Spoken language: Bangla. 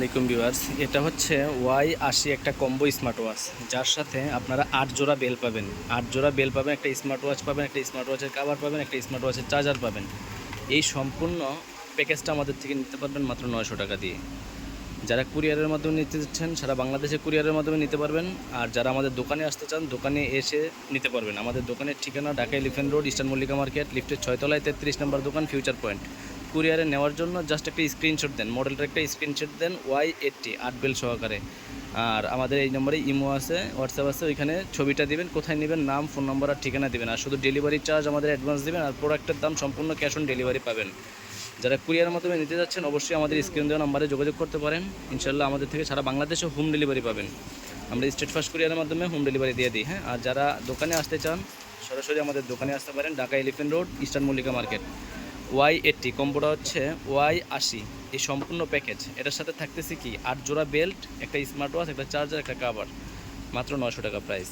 আলাইকুম ভিউয়ার্স। এটা হচ্ছে ওয়াই আশি একটা কম্বো স্মার্ট ওয়াচ যার সাথে আপনারা আট জোড়া বেল পাবেন। আট জোড়া বেল পাবেন, একটা স্মার্ট ওয়াচ পাবেন, একটা স্মার্ট ওয়াচের কাভার পাবেন, একটা স্মার্ট ওয়াচের চার্জার পাবেন। এই সম্পূর্ণ প্যাকেজটা আমাদের থেকে নিতে পারবেন মাত্র নয়শো টাকা দিয়ে। যারা কুরিয়ারের মাধ্যমে নিতে চাচ্ছেন, সারা বাংলাদেশে কুরিয়ারের মাধ্যমে নিতে পারবেন। আর যারা আমাদের দোকানে আসতে চান, দোকানে এসে নিতে পারবেন। আমাদের দোকানের ঠিকানা Dhaka elephant road, eastern Mallika market, লিফটের ছয়তলায় তেত্রিশ নম্বর দোকান, ফিউচার পয়েন্ট। কুরিয়ারে নেওয়ার জন্য জাস্ট একটা স্ক্রিনশট দেন মডেলটার একটা স্ক্রিনশট দেন ওয়াই এইটটি আট বেল সহকারে। আর আমাদের এই নম্বরে ইমো আছে হোয়াটসঅ্যাপ আছে, ওইখানে ছবিটা দিবেন, কোথায় নেবেন, নাম ফোন নম্বর আর ঠিকানা দেবেন। আর শুধু ডেলিভারি চার্জ আমাদের অ্যাডভান্স দেবেন, আর প্রোডাক্টের দাম সম্পূর্ণ ক্যাশ অন ডেলিভারি পাবেন। যারা কুরিয়ারের মাধ্যমে নিতে যাচ্ছেন, অবশ্যই আমাদের স্ক্রিন দেওয়া নাম্বারে যোগাযোগ করতে পারেন। ইনশাল্লাহ আমাদের থেকে সারা বাংলাদেশে হোম ডেলিভারি পাবেন। আমরা স্টেট ফার্স্ট কুরিয়ারের মাধ্যমে হোম ডেলিভারি দিয়ে দিই হ্যাঁ? আর যারা দোকানে আসতে চান, সরাসরি আমাদের দোকানে আসতে পারেন, Dhaka elephant road eastern Mallika market Y eighty কম্বোটা হচ্ছে ওয়াই আশি, এই সম্পূর্ণ প্যাকেজ এটার সাথে থাকতেছে কি আট জোড়া বেল্ট একটা স্মার্ট ওয়াচ একটা চার্জার একটা কাভার মাত্র নশো টাকা প্রাইস